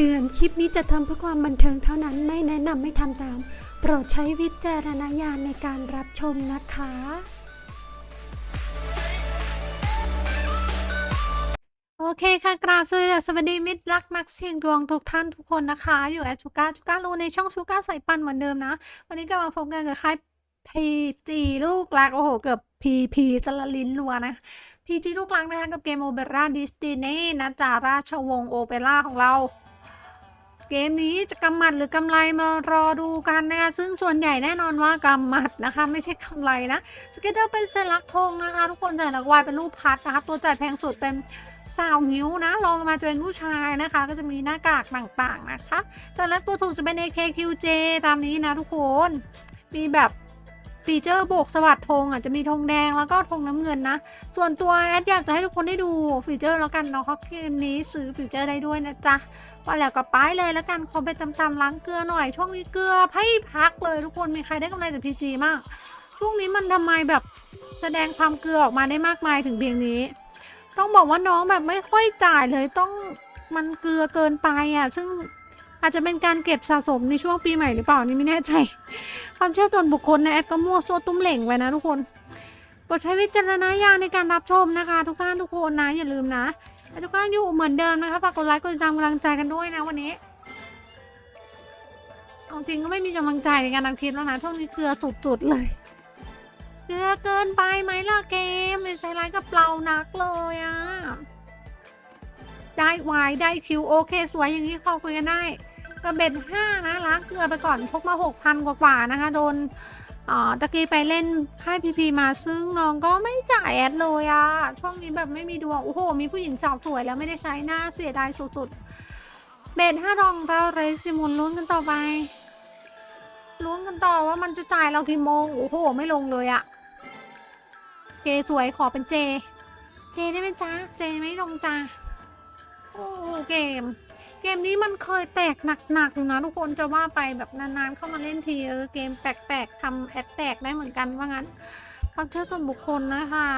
เตือน คลิปนี้จะทำเพื่อความบันเทิงเท่านั้น ไม่แนะนำไม่ทำตาม โปรดใช้วิจารณญาณในการรับชมนะคะ โอเคค่ะ กราบสวัสดีสวัสดีมิตรรักนักเสี่ยงดวงทุกท่านทุกคนนะคะ อยู่แอดชูก้าชูก้ารูในช่องชูก้าใส่ปันเหมือนเดิมนะ วันนี้ก็มาพบกันกับค่ายพีจีลูกรัก โอ้โห เกือบพีพีสละลิ้นรัวนะพีจีลูกรักนะคะกับเกมโอเปร่าดิสตินีนะจาราชวงศ์โอเปร่าของเรา เกมนี้จะกำหมัดหรือกำไรมารอดูกันนะคะซึ่งส่วนใหญ่แน่นอนว่ากำหมัดนะคะ ไม่ใช่กำไรนะสเกตเตอร์เป็นสัญลักษณ์ธงนะคะ ทุกคนสัญลักษณ์วายเป็นรูปพัดนะคะ ตัวจ่ายแพงสุดเป็นสาวนิ้วนะลองลงมาจะเป็นผู้ชายนะคะ ก็จะมีหน้ากากต่างๆนะคะแต่ละตัวถูกจะเป็น AKQJ ตามนี้นะทุกคนมีแบบ ฟีเจอร์โบกสวัสดธงอะจะมีธงแดงแล้วก็ธงน้ำเงินนะ ส่วนตัวแอดอยากจะให้ทุกคนได้ดูฟีเจอร์แล้วกันเนาะเพราเกมนี้ซื้อฟีเจอร์ได้ด้วยนะจ๊ะว่าแล้วก็ป้ายเลยแล้วกันขอไปตำๆล้างเกลือหน่อย ช่วงนี้เกลือให้พักเลยทุกคนมีใครได้กำไรจากพีจีมาก ช่วงนี้มันทำไมแบบแสดงความเกลือออกมาได้มากมายถึงเพียงนี้ ต้องบอกว่าน้องแบบไม่ค่อยจ่ายเลยต้องมันเกลือเกินไปอะซึ่ง อาจจะเป็นการเก็บสะสมในช่วงปีใหม่หรือเปล่านี่ไม่แน่ใจ ความเชื่อส่วนบุคคลนะแอดก็มั่วซั่วตุ้มเหล่งไปนะทุกคนโปรดใช้วิจารณญาณในการรับชมนะคะ ทุกท่านทุกคนนะอย่าลืมนะแล้วทุกท่านอยู่เหมือนเดิมนะคะฝากกดไลค์กดติดตามกำลังใจกันด้วยนะวันนี้เอาจริงก็ไม่มีกำลังใจในการทำคลิปแล้วนะช่วงนี้เกลือสุดๆเลยเกลือเกินไปไหมล่ะเกมใช้ไลค์กับเรานักเลยอะ ได้วายได้คิวโอเค สวยอย่างนี้พอคุยกันได้กระเบ็ดห้านะล้างเกลือไปก่อนพกมาหกพันกว่าๆนะคะ โดนอ่าตะกี้ไปเล่นค่ายพีพีมาซึ่งน้องก็ไม่จ่ายแอดเลยอะช่วงนี้แบบไม่มีดวง โอ้โห มีผู้หญิงสาวสวยแล้วไม่ได้ใช้หน้าเสียดายสุดๆ เบ็ดห้าทองเราเลยสิมุนลุ้นกันต่อไปลุ้นกันต่อว่ามันจะจ่ายเรากี่โมง โอ้โห ไม่ลงเลยอะเจสวยขอเป็นเจ เจได้ไหมจ๊ะ เจไม่ลงจ้า อ้เกม เกมนี้มันเคยแตกหนักๆอยู่นะทุกคนจะว่าไปแบบนานๆเข้ามาเล่นทีเออเกมแปลกๆทำแอดแตกได้เหมือนกันว่างั้นความเชื่อส่วนบุคคลนะคะ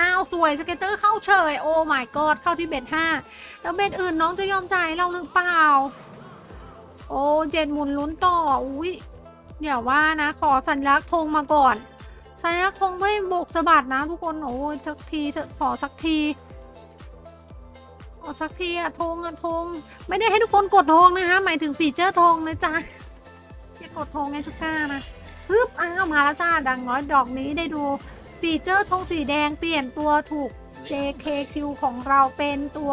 อ้าวสวยสเก็ตเตอร์เข้าเฉยโอ้ my god เข้าที่เบ็ดห้าแล้วเบ็ดอื่นน้องจะยอมจ่ายให้เราหรือเปล่า โอ้เจ็ดหมุนลุ้นต่ออุ้ยเดี๋ยวว่านะ ขอสัญลักษณ์ธงมาก่อนสัญลักษณ์ธงไม่โบกสะบัดนะทุกคนโอ้ยสักทีเถอะขอสักที ขอาสักทีอะธงอะธงไม่ได้ให้ทุกคนกดธงนะคะหมายถึงฟีเจอร์ธงนะจ๊ะอย่ากดธงไงชุก้านะฮึบอ้าวมาแล้วจ้าดังน้อยดอกนี้ได้ดูฟีเจอร์ธงสีแดงเปลี่ยนตัวถูก JKQ ของเราเป็นตัว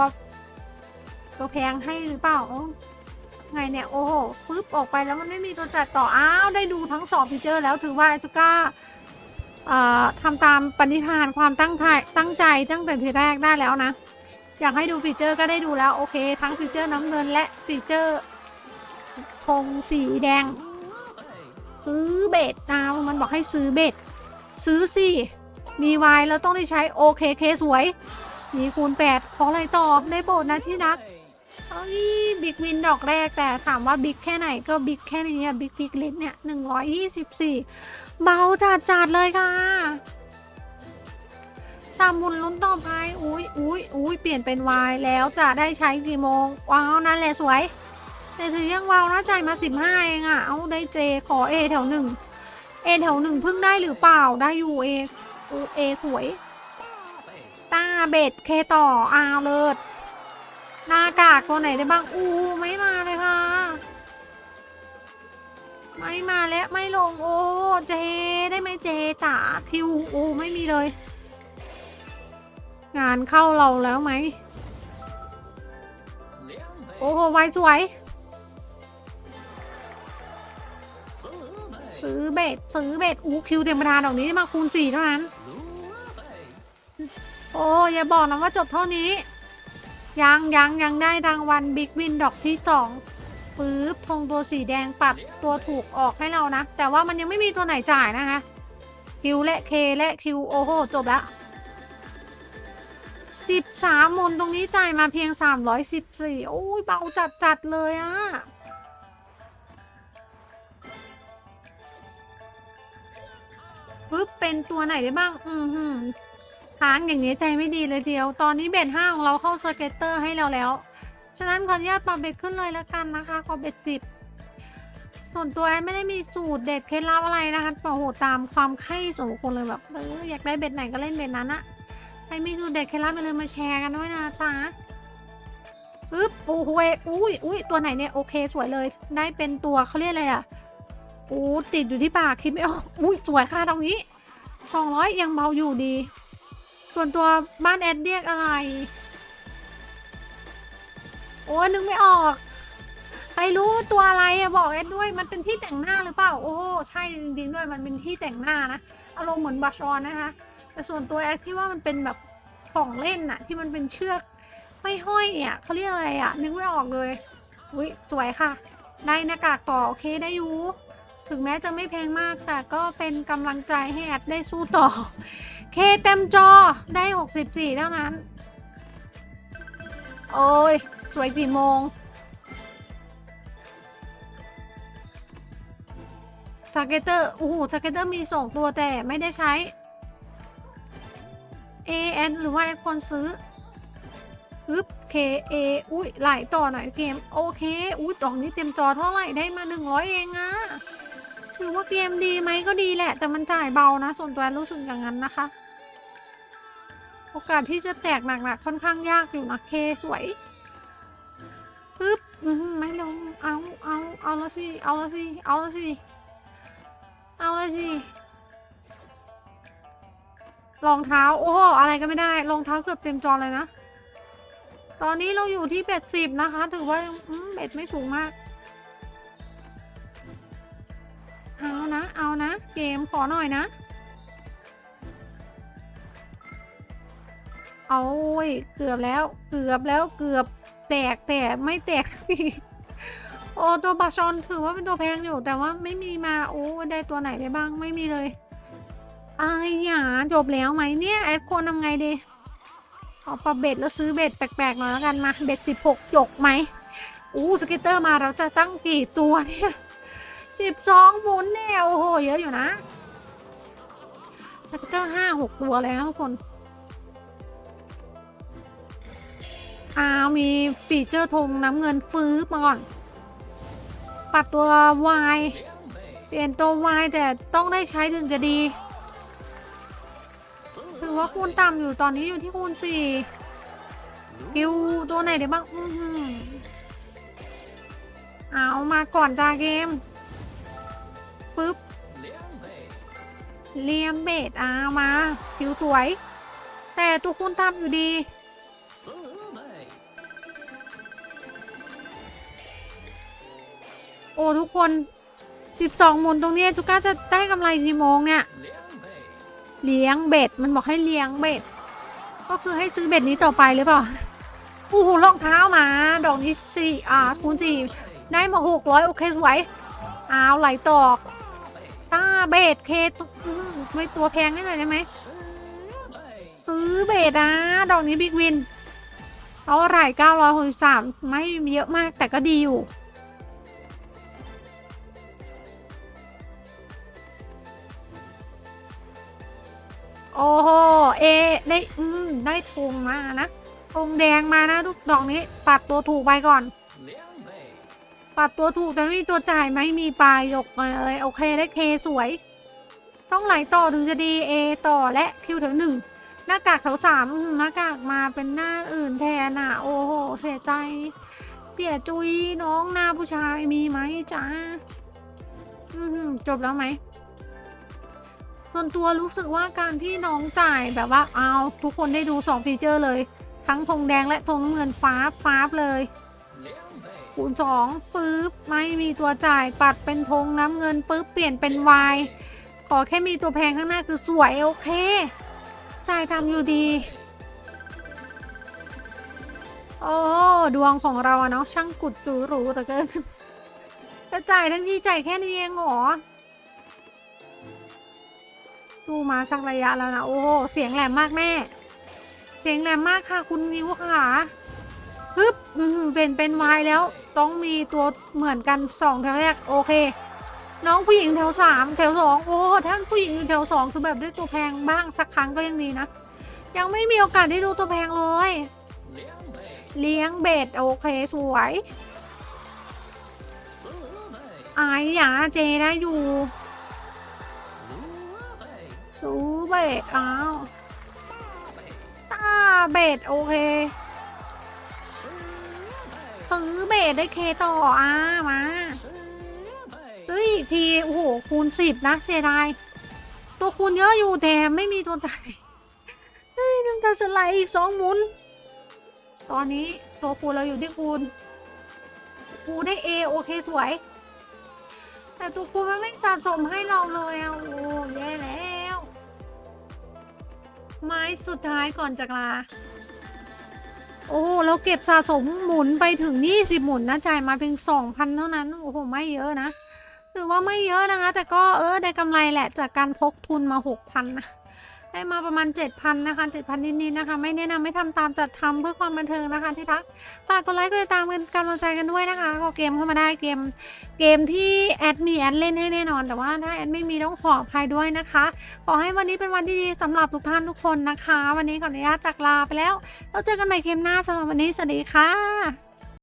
ตัวแพงให้หรือเปล่าไงเนี่ยโอ้โหฟึบออกไปแล้วมันไม่มีตัวจัดต่ออ้าวได้ดูทั้งสองฟีเจอร์แล้วถือว่าจูก้าอ่าทำตามปณิธานความตั้งใจตั้งใจตั้งแต่ทีแรกได้แล้วนะ อยากให้ดูฟีเจอร์ก็ได้ดูแล้วโอเค ทั้งฟีเจอร์น้ำเงินและฟีเจอร์ธงสีแดง ซื้อเบ็ดนะมันบอกให้ซื้อเบ็ด ซื้อสิมีวายแล้วต้องได้ใช้โอเคเคสวย มีคูณ 8 ขออะไรต่อได้โบทนะที่รักเอ้ยบิ๊กวินดอกแรกแต่ถามว่าบิ๊กแค่ไหนก็บิ๊กแค่นี้อะบิ๊กทิกลิตเนี่ย124เบาจัดจัดเลยค่ะ สามมุนลุ้นต่อไป อุ้ยอุ้ยอุ้ยเปลี่ยนเป็นวายแล้วจะได้ใช้กี่โมง ว้าว นั่นแหละสวย แต่ซื้อยังวาวนะจ่ายมา 15 เองอะเอาได้เจ ขอเอแถวหนึ่งเอแถวหนึ่งพิ่งได้หรือเปล่า ได้อยู่เอโอเอสวย ตาเบ็ดเคต่ออาวเลิศหน้ากากตัวไหนได้บ้าง อูไม่มาเลยค่ะ ไม่มาแล้วไม่ลง โอ้เจ ได้ไหมเจจ๋าคิว โอ้ไม่มีเลย งานเข้าเราแล้วไหม โอ้โห ไวสวย ซื้อเบ็ดซื้อเบ็ดอู้คิวเต็มประธานดอกนี้มาคูณสี่เท่านั้น โอ้อย่าบอกนะว่าจบเท่านี้ ยังยังยังได้รางวัลบิ๊กวินดอกที่สองปื๊บธงตัวสีแดงปัดตัวถูกออกให้เรานะ แต่ว่ามันยังไม่มีตัวไหนจ่ายนะคะ คิวและเคและคิวโอ้โห จบแล้ว สิบสามมนตรงนี้จ่ายมาเพียงสามร้อยสิบสี่โอ้ยเบาจัดจัดๆเลยอะปึ๊บเป็นตัวไหนได้บ้าง อืมหืมค้างอย่างนี้ใจไม่ดีเลยเดียว ตอนนี้เบ็ดห้าของเราเข้าสเก็ตเตอร์ให้เราแล้ว ฉะนั้นขออนุญาตปรับเบ็ดขึ้นเลยแล้วกันนะคะ ขอเบ็ดสิบส่วนตัวแอนไม่ได้มีสูตรเด็ดเคล็ดลับอะไรนะคะโอ้โหตามความใคร่ส่วนบุคคลเลยแบบเอออยากได้เบ็ดไหนก็เล่นเบ็ดนั้นอะ ครมีสูตรเด็ดเคล็ดลับไปเลยมาแชร์กันด้วยนะจ๊ะอึ๊บโอ้โหเว้ยอุ้ยอุ้ยตัวไหนเนี่ยโอเคสวยเลย ได้เป็นตัวเขาเรียกอะไรอะโอ้ติดอยู่ที่ปากคิดไม่ออกอุ้ยสวยค่ะตรงนี้สองร้อยยังเบาอยู่ดี ส่วนตัวบ้านแอดเรียกอะไร โอ้ยนึกไม่ออกใครรู้ตัวอะไรอะบอกแอดด้วยมันเป็นที่แต่งหน้าหรือเปล่า โอ้โหใช่จริงๆด้วยมันเป็นที่แต่งหน้านะอารมณ์เหมือนบาชอนนะคะ แต่ส่วนตัวแอดที่ว่ามันเป็นแบบของเล่นอะที่มันเป็นเชือกไม่ห้อยอะเขาเรียกอะไรอะนึกไม่ออกเลยอุ้ยสวยค่ะ ได้หน้ากากต่อโอเคได้ยูถึงแม้จะไม่แพงมากแต่ก็เป็นกำลังใจให้แอดได้สู้ต่อ เคเต็มจอได้ 64 เท่านั้น โอ้ย สวยกี่โมงสเก็ตเตอร์โอ้โหสเก็ตเตอร์มีสองตัวแต่ไม่ได้ใช้ A N หรือว่าแอดควรซื้อฮึบ K A อุ้ยไหลต่อหน่อยเกม โอเค อุ้ยดอกนี้เต็มจอเท่าไหร่ได้มา 100 เองอะถือว่าเกมดีไหมก็ดีแหละ แต่มันจ่ายเบานะ ส่วนตัวรู้สึกอย่างนั้นนะคะ โอกาสที่จะแตกหนักๆค่อนข้างยากอยู่นะเคสวยปึ๊บไม่ลงเอาเอาเอาละสิ เอาละสิ เอาละสิ เอาละสิ รองเท้า โอ้โหอะไรก็ไม่ได้รองเท้าเกือบเต็มจอเลยนะ ตอนนี้เราอยู่ที่เบ็ดสิบนะคะ ถือว่าอืมเบ็ดไม่สูงมาก เอานะ เอานะ เกมขอหน่อยนะ เอาเว้ยเกือบแล้ว เกือบแล้วเกือบแตกแต่ไม่แตกสักทีโอ้ตัวบาชอนถือว่าเป็นตัวแพงอยู่ แต่ว่าไม่มีมา โอ้ได้ตัวไหนได้บ้างไม่มีเลย อายหยาจบแล้วไหมเนี่ยแอดควรทำไงดีเอาปรับเบ็ดแล้วซื้อเบ็ดแปลกๆหน่อยแล้วกันมาเบ็ดสิบหกจกไหมอู้สเก็ตเตอร์มาเราจะตั้งกี่ตัวเนี่ยสิบสองหมุนแน่โอ้โหเยอะอยู่นะสเก็ตเตอร์ห้าหกตัวเลยนะทุกคนอ้าวมีฟีเจอร์ธงน้ำเงินฟื้นมาก่อน ปัดตัว Y เปลี่ยนตัว Y แต่ต้องได้ใช้ถึงจะดี ถือว่าคูณต่ำอยู่ตอนนี้อยู่ที่คูณ4คิวตัวไหนได้บ้างอือหือเอามาก่อนจ้าเกมปึ๊บเลียมเบดเอามาคิวสวย แต่ตัวคูณต่ำอยู่ดีโอ้ ทุกคน 12หมุนตรงนี้จุก้าจะได้กำไรกี่โมงเนี่ย เลี้ยงเบ็ด มันบอกให้เลี้ยงเบ็ด ก็คือให้ซื้อเบ็ดนี้ต่อไปหรือเปล่าโอ้โหรองเท้ามา ดอกนี้สี่อ่าคูณสี่ได้มาหกร้อยโอเคสวยอ้าวไหลตอกตาเบ็ดเคอื้อหือไม่ตัวแพงได้เลยได้ไหมซื้อเบ็ดนะดอกนี้บิ๊กวินเอาอะไรเก้าร้อยหกสิบสามไม่เยอะมากแต่ก็ดีอยู่ อ้โหเอได้อืมได้ธงมานะธงแดงมานะทุกดอกนี้ ปัดตัวถูกไปก่อน ปัดตัวถูกแต่ไม่มีตัวจ่ายไหมมีปลายยกมาเลยโอเคได้เคสวย ต้องไหลต่อถึงจะดี A ต่อและคิวแถวหนึ่งหน้ากากแถวสามหน้ากากมาเป็นหน้าอื่นแทนอะ โอ้โหเสียใจเสียจุยน้องหน้าผู้ชายมีไหมจ้าจบแล้วไหม ส่วนตัวรู้สึกว่าการที่น้องจ่ายแบบว่าเอาทุกคนได้ดู2ฟีเจอร์เลย ทั้งธงแดงและธงน้ำเงินฟ้าฟ้าบเลยคูณ2ฟื้บไม่มีตัวจ่ายปัดเป็นธงน้ำเงินปึ๊บเปลี่ยนเป็นวายขอแค่มีตัวแพงข้างหน้าคือสวยโอเค จ่ายทำอยู่ดีโอ้ดวงของเราเนาะช่างกุดจูหรูแต่เกินจะจ่ายทั้งที่จ่ายแค่นี้เองเหรอ สู้มาสักระยะแล้วนะ โอ้โห เสียงแหลมมากแม่ เสียงแหลมมากค่ะ คุณนิวค่ะฮึบอื้อหือเป็นเป็นวายแล้ว ต้องมีตัวเหมือนกันสองแถวแรกโอเค น้องผู้หญิงแถวสามแถวสองโอ้ท่านผู้หญิงอยู่แถวสองคือแบบได้ตัวแพงบ้างสักครั้งก็ยังดีนะ ยังไม่มีโอกาสได้ดูตัวแพงเลย เลี้ยงเบ็ดโอเคสวยไอ้หยาเจได้อยู่ ซูเบ็ดอ้าวตาเบ็ดโอเค ซื้อเบ็ดได้เคต่ออ่ามา ซื้ออีกที โอ้โห คูณสิบนะเสียดายตัวคูณเยอะอยู่แต่ไม่มีตัวจ่ายเฮ้ยน้ำตาสไลด์อีกสองหมุน ตอนนี้ตัวคูณเราอยู่ที่คูณคูณได้เอโอเคสวยแต่ตัวคูณมันไม่สะสมให้เราเลยอะโอ้แย่แล้ว ไม้สุดท้ายก่อนจากลา โอ้โหเราเก็บสะสมหมุนไปถึง 20 หมุนนะจ่ายมาเพียง2,000 เท่านั้น โอ้โห ไม่เยอะนะ ถือว่าไม่เยอะนะคะ แต่ก็เออได้กำไรแหละจากการพกทุนมา 6,000นะ ได้มาประมาณ 7,000นะคะ7,000นิดๆนะคะ ไม่แนะนำไม่ทำตามจัดทำเพื่อความบันเทิงนะคะที่ทักฝากกดไลค์กดติดตามเป็นกำลังใจกันด้วยนะคะก็เกมเข้ามาได้เกมเกมที่แอดมีแอดเล่นให้แน่นอน แต่ว่าถ้าแอดไม่มีต้องขออภัยด้วยนะคะ ขอให้วันนี้เป็นวันที่ดีสำหรับทุกท่านทุกคนนะคะ วันนี้ขออนุญาตจากลาไปแล้ว เราเจอกันใหม่เกมหน้าสำหรับวันนี้สวัสดีค่ะ